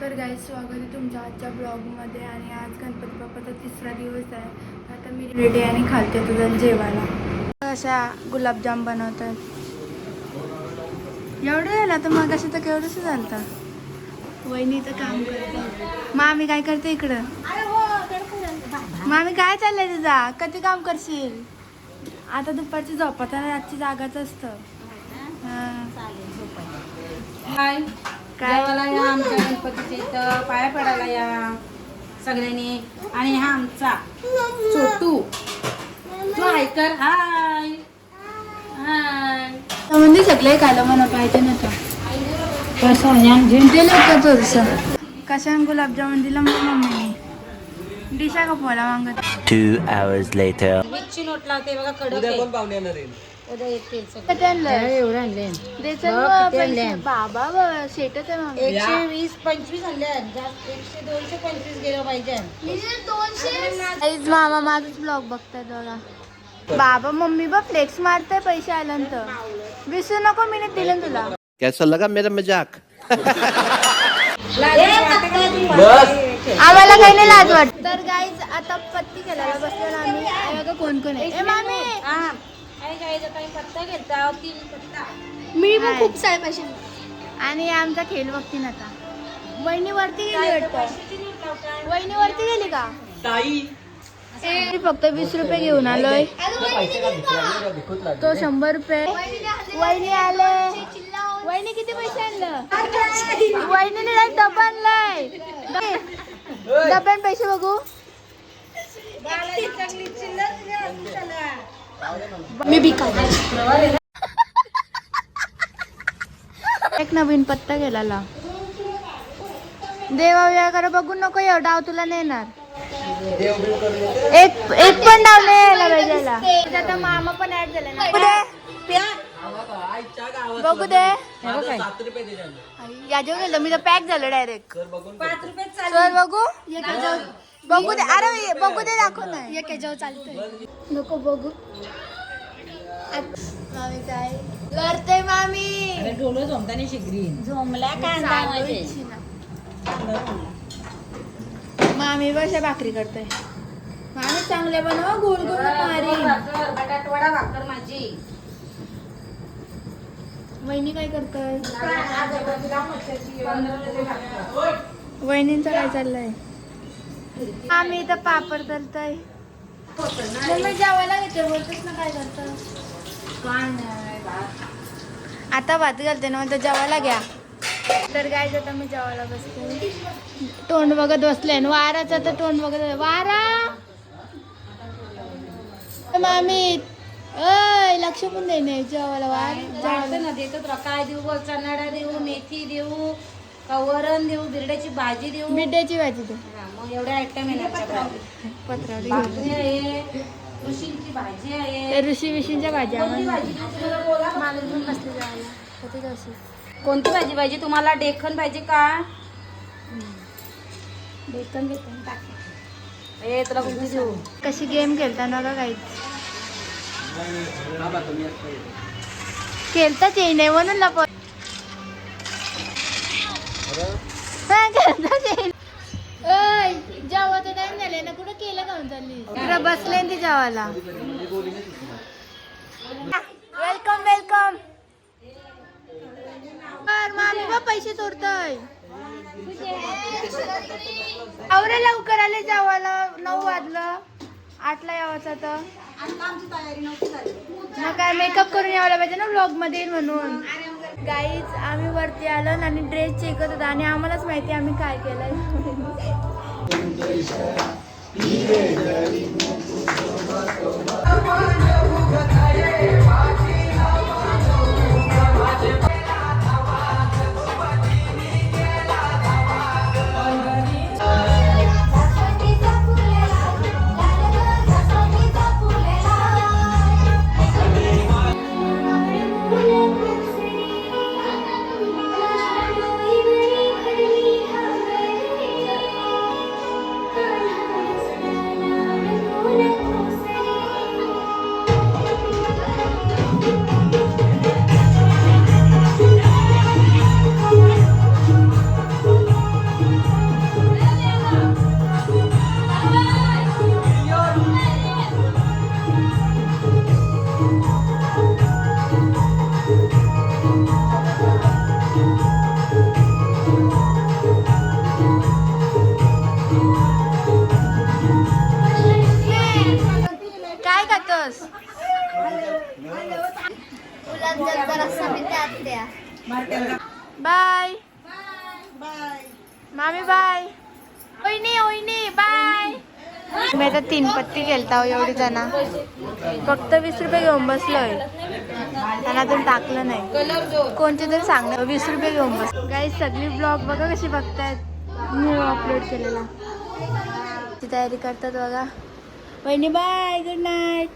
तर गाई स्वागत आहे तुमच्या आजच्या ब्लॉगमध्ये आणि आज गणपती बाप्पाचा तिसरा दिवस आहे. आता मी रेडी आणि खालते तुझं जेवायला. अशा गुलाबजाम बनवतात एवढं झालं तर मग असं तर केवढंच झालं वहिनी तर काम करते. मामी काय करते इकडं? मामी काय चाललंय तुझा? कधी काम करशील? आता दुपारची झोपताना रातची जागाच असतं. हां. हाय? देवाला या आमच्या गणपतीच्या इथं पाया पडायला या सगळ्यांनी. आणि हा आमचा छोटू. तो ऐकर हाय. हाय. म्हणजे सगळे खायला मला पाहिजे नव्हतं. घेऊन दिलं का थोडंसं कशाने गुलाबजामुन दिलं मग मम्मीने? डिशा का पोला मागत? Two hours later. वीसची नोट लावते बघा कडक सगळे. त्यांना एवढं आणले. बाबा बाबा शेटच आहे मग. एकशे वीस पंचवीस आणले जास्त एकशे दोनशे पंचवीस गेलं पाहिजे. आईच मामा माझाच ब्लॉग बघताय बघा. बाबा मम्मी बा फ्लेक्स मारताय पैसे आल्यानंतर. विसरू नको मी दिले ना तुला. कैसा लगा मेरा मजाक? आम्हाला काही नाही लाज वाटत. तर गाईज आता पत्ती खेळायला बसलेलो आम्ही. कोण कोण आहे? मामी. घेता तीन मी पण खूप सारे पैसे आणि आमचा खेळ बघतील आता. वहिनी वरती गेली वाटतं? वहिनी वरती गेली का? मी फक्त वीस रुपये घेऊन आलोय. तो शंभर रुपये. वहिनी आले. वहिनी किती पैसे आणलं? वहिनीने नाही डबा आणलाय. डब्यान पैसे बघू. मी बी एक नवीन पत्ता गेला देवा विवा करा बघू नको एवढा. डाव तुला नेणार एक एक पण डाव नाही यायला पाहिजे आता मामा पण ऍड झाला ना. बघू दे. याच्यावर गेलं. मी तर पॅक झालं डायरेक्ट पाच रुपये सर बघू. बघू दे अरे बघू दे दाखव नाही एक याच्यावर चालतंय. नको बघू. मामी काय? करते मामी. डोलं झोमतानी शिगरी झोमल्या चालू इच्छी ना. मामी कशा भाकरी करते मामी चांगले बनव गोल गोल मारी बटाटवडा भाकर. माझी. वहिनी काय करतोय वहिनींचं काय चाललंय? आम्ही इथं पापड मम्मी जेवायला घेते ना काय करतं? आता भात घालते ना म्हणतो जेवायला घ्या. तर काय आता मी जेवायला बसते तोंड बघत बसले वाराचं तर तोंड बघत. वारा! मामी अय लक्ष पण दे नाही जेवायला वार जायचं ना देतो काय देऊ? चणाडा देऊ मेथी देऊ का वरण देऊ बिरड्याची भाजी देऊ. बिड्याची भाजी दे हा, मग एवढे आयटम आहे आमच्याकडे. पत्रावली भाकरी आहे ऋषींची भाजी आहे. ते ऋषी विषींच्या भाज्या कोणती भाजी देऊ तुम्हाला बोला बसले कोणती पाहिजे तुम्हाला डेखन पाहिजे का? बेसन बेसन टाक ए तुला कोणती देऊ कशी गेम खेळताना का काही? खेळताच येई नाही. म्हणून लप तिकडं बसले ती जेवायला. Welcome welcome. मामी बा पैसे चोरतय. आवरे लवकर आले जेवायला नऊ वाजलं. आठला यावाचा तर ना काय मेकअप करून यायला पाहिजे ना ब्लॉगमध्ये येईल म्हणून. गाईज आम्ही वरती आलो आणि ड्रेस चेक करत होतो आणि आम्हालाच माहिती आम्ही काय 一夜的黎明，走吧走吧，难关就不可再把。दिवस. बाय मामी बाय ओईनी ओईनी बाय मी आता तीन पत्ती गेलता हो एवढी जण. फक्त वीस रुपये घेऊन बसलोय. त्यांना अजून टाकलं नाही. कोणते तरी सांगणार. वीस रुपये घेऊन बस. काही सगळी ब्लॉग बघा कशी बघतायत. मी अपलोड केलेला. ती तयारी करतात बघा. वहिनी bye good night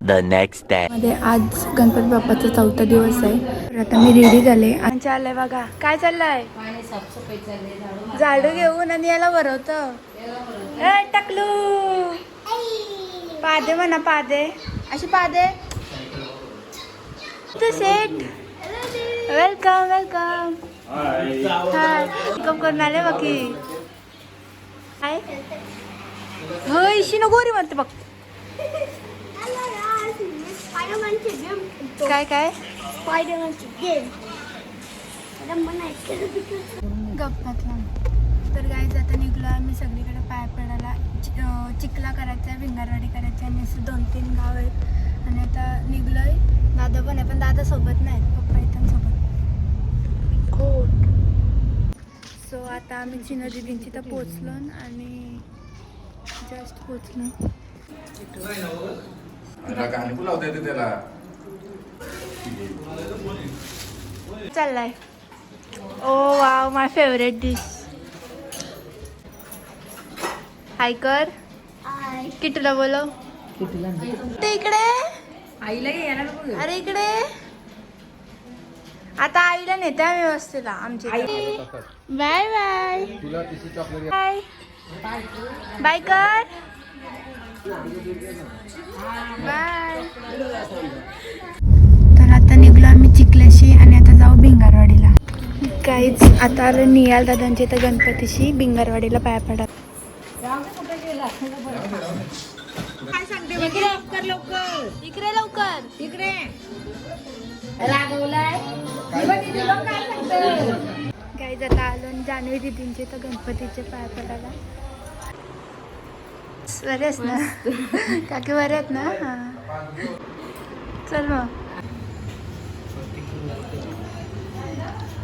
the next day मध्ये आज गणपती बाप्पाचा चौथा दिवस आहे. आता मी रेडी झाले. आणि चाललंय बघा. काय चाललंय? झाडू घेऊन आणि याला भरवत टाकलू. पादे म्हणा पादे. अशी पादे. तू set welcome welcome hi welcome करून आले बाकी. हाय होयशी नको रे म्हणते बघ. काय काय? गप्पातला तर गाईज आता निघलो आम्ही सगळीकडे पाय पडायला. चिखला करायचा आहे भिंगारवाडी करायची आहे आणि असं दोन तीन गाव आहेत. आणि आता निघलोय. दादा पण आहे पण दादा सोबत नाही पप्पा येतात सोबत सो आता आम्ही चिना दिदींची तर पोचलो आणि जस्ट पोचलो गाणी लावता येते त्याला. चाललाय. ओ wow my favourite dish hi कर. किटूला बोलव. ते इकडे. आईला. अरे इकडे. आता आईला नेते आम्ही वस्तीला आमची बाय बाय. बाय बाय कर. बाय तर आता निघलो आम्ही चिखल्याशी आणि आता जाऊ भिंगारवाडीला. काहीच आता आलो नियाल दादांच्या इथं गणपतीशी भिंगारवाडीला पाया पडत. काय सांगते लवकर. इकडे लवकर. इकडे. रागवलाय. काही आता आलो आणि जान्हवी दिदींचे तर गणपतीचे पाय पडायला. बरे आहेस ना? काकी बरे आहेत ना? चल मग.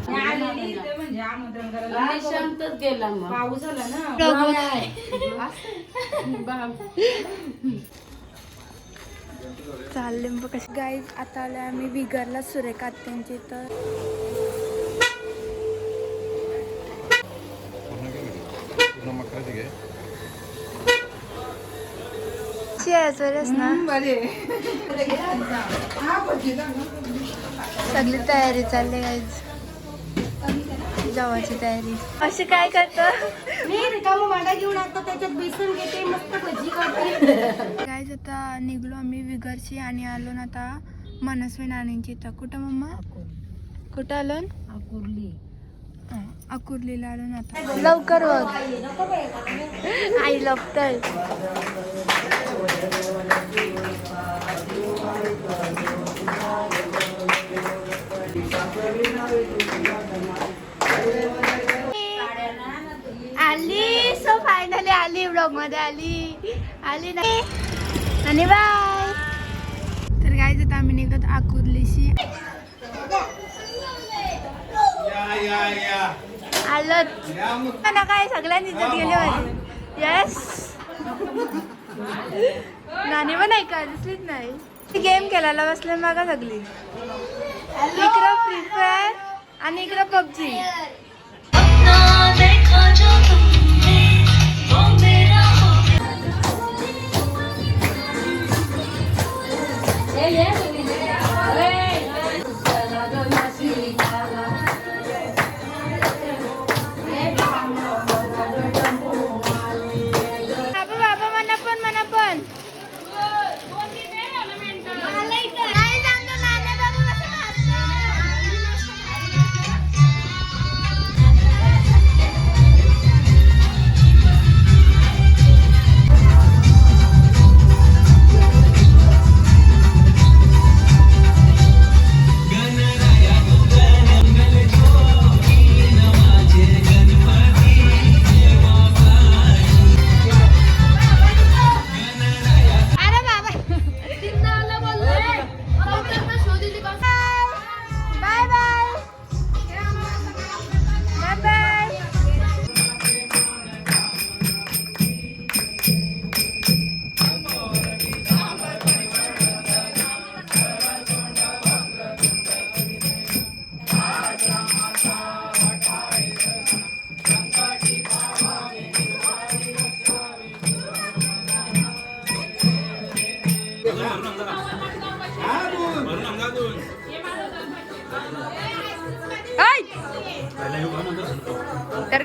म्हणजे. पाऊस ना? चालले मग कशी? गाईज आता आलो आम्ही बिगरला सुरेखा आत्यांची तर. पूर्ण मकराची घे. कशी आहेस बरे आहेस ना? सगळी तयारी चालली गाईज जेवायची तयारी. अशी काय करतो? मी रिकामा मांडा घेऊन आता त्याच्यात बेसन घेते मस्त भजी करते गाईज आता निघलो आम्ही विगरची आणि आलो ना आता मनस्वी नानींची इथं. कुठं मम्मा? कुठं आलो? कुर्ली अकुर्लीला आलो ना आता लवकर आई लपतय. आली सो फायनली आली ब्लॉगमध्ये आली. आली नाही आणि बाय तर काय आता आम्ही निघत आकुर्लीशी. आलो. ना काय सगळ्यांनी इज्जत गेली माझी येस नानी पण ऐका दिसलीच नाही. गेम खेळायला बसले मागा सगळी. इकडं फ्री फायर आणि इकडं पबजी बाबा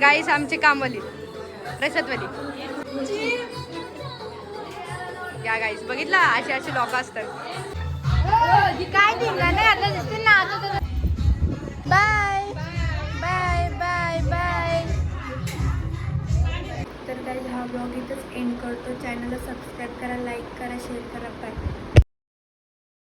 गाईस आमची कामवाली. रसदवाली या गाईस बघितला? अशी अशी लोक असतात. काय नाही आता दिसते ना आता बाय बाय बाय बाय तर काही हा ब्लॉग इथंच एंड करतो. चॅनलला सबस्क्राईब करा लाईक करा शेअर करा बाय